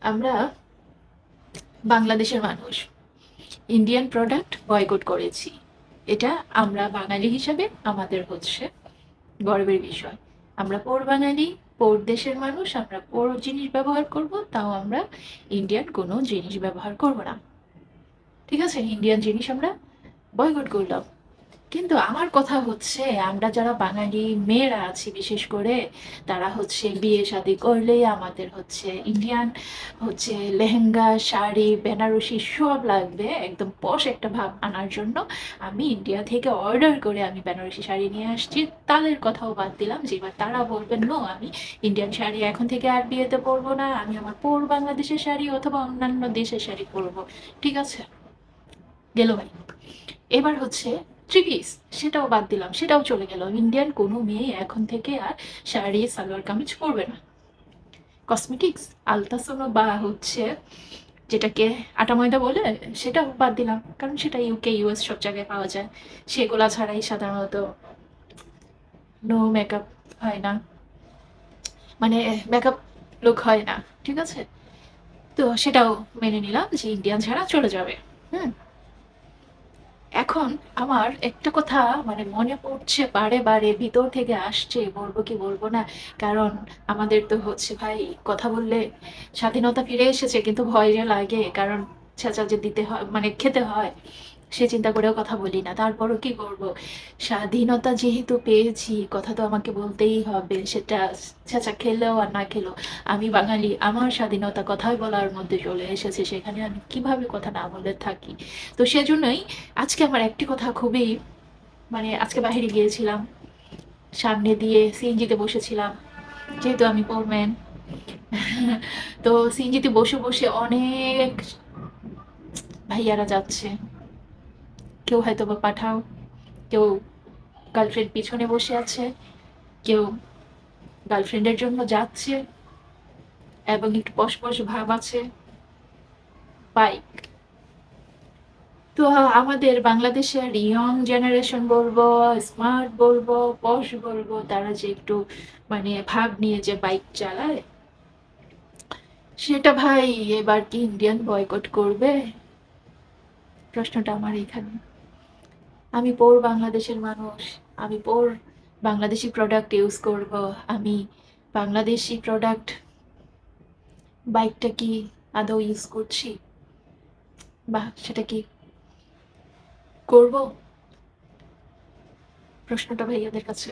আমরা বাংলাদেশের মানুষ। ইন্ডিয়ান প্রোডাক্ট বয়কট করেছি। এটা আমরা বাঙালি হিসাবে, আমাদের হচ্ছে গর্বের বিষয়। আমরা পোর বাঙালি পোর দেশের মানুষ, আমরা পোর জিনিস ব্যবহার করব, তাও আমরা ইন্ডিয়ান কোনো জিনিস ব্যবহার করব না। ঠিক আছে? ইন্ডিয়ান জিনিস আমরা বয়কট করলাম। কিন্তু আমার কথা হচ্ছে, আমরা যারা বাঙালি মেয়েরা আছি, বিশেষ করে তারা হচ্ছে বিয়ে শাদি করলেই আমাদের হচ্ছে ইন্ডিয়ান হচ্ছে লেহেঙ্গা, শাড়ি, বেনারসি সব লাগবে, একদম পশ একটা ভাব আনার জন্য। আমি ইন্ডিয়া থেকে অর্ডার করে আমি বেনারসি শাড়ি নিয়ে আসছি। তাদের কথাও বাদ দিলাম যে, এবার তারা বলবেন নো আমি ইন্ডিয়ান শাড়ি এখন থেকে আর বিয়েতে পরবো না। আমি আমার পোর বাংলাদেশের শাড়ি অথবা অন্যান্য দেশের শাড়ি পরবো। ঠিক আছে? গেল ভাই। এবার হচ্ছে থ্রি পিস সেটাও বাদ দিলাম, সেটাও চলে গেল। ইন্ডিয়ান কোনো মেয়ে এখন থেকে আর শাড়ি, সালোয়ার, কামিজ পরবে না। কসমেটিক্স আলতাসোনো বা হচ্ছে যেটাকে আটা ময়দা বলে, সেটাও বাদ দিলাম, কারণ সেটা ইউকে ইউএস সব জায়গায় পাওয়া যায়। সেগুলা ছাড়াই সাধারণত নো মেকআপ হয় না। মানে মেকআপ লুক হয় না, ঠিক আছে? তো সেটাও মেনে নিলাম যে ইন্ডিয়ান ছাড়া চলে যাবে, হুম? এখন আমার একটা কথা মানে মনে পড়ছে, বারে বারে ভিতর থেকে আসছে, বলব কি বলব না? কারণ আমাদের তো হচ্ছে ভাই কথা বললে স্বাধীনতা ফিরে এসেছে, কিন্তু ভয় যে লাগে, কারণ ছেঁচা যে দিতে হয় মানে খেতে হয়। সে চিন্তা করেও কথা বলি না। তারপরও কি করব? স্বাধীনতা যেহেতু পেয়েছি, কথা তো আমাকে বলতেই হবে, সেটা ছেঁচা খেলেও আর না খেলেও। আমি বাঙালি, আমার স্বাধীনতা কথাই বলার মধ্যে চলে এসেছে, সেখানে আমি কীভাবে কথা না বলে থাকি? তো সেজন্যই আজকে আমার একটি কথা খুবই মানে আজকে বাইরে গিয়েছিলাম, সামনে দিয়ে সিএনজিতে বসেছিলাম, যেহেতু আমি পোরম্যান তো সিএনজিতে বসে বসে অনেক ভাইয়ারা যাচ্ছে। কেউ হয়তো বা পাঠাও, কেউ গার্লফ্রেন্ড পিছনে বসে আছে, কেউ গার্লফ্রেন্ডের জন্য যাচ্ছে এবং একটু পশপশ ভাব আছে। বাইক তো আমাদের বাংলাদেশের ইয়ং জেনারেশন বলব স্মার্ট বলব পশ বলব, তারা যে একটু মানে ভাব নিয়ে যে বাইক চালায়, সেটা ভাই এবার কি ইন্ডিয়ান বয়কট করবে? প্রশ্নটা আমার এখানে আমি পোর বাংলাদেশের মানুষ, আমি পোর বাংলাদেশি প্রোডাক্ট ইউজ করব, আমি বাংলাদেশি প্রোডাক্ট বাইকটা কি আদৌ ইউজ করছি? বা সেটা কি করব? প্রশ্নটা ভাইয়াদের কাছে।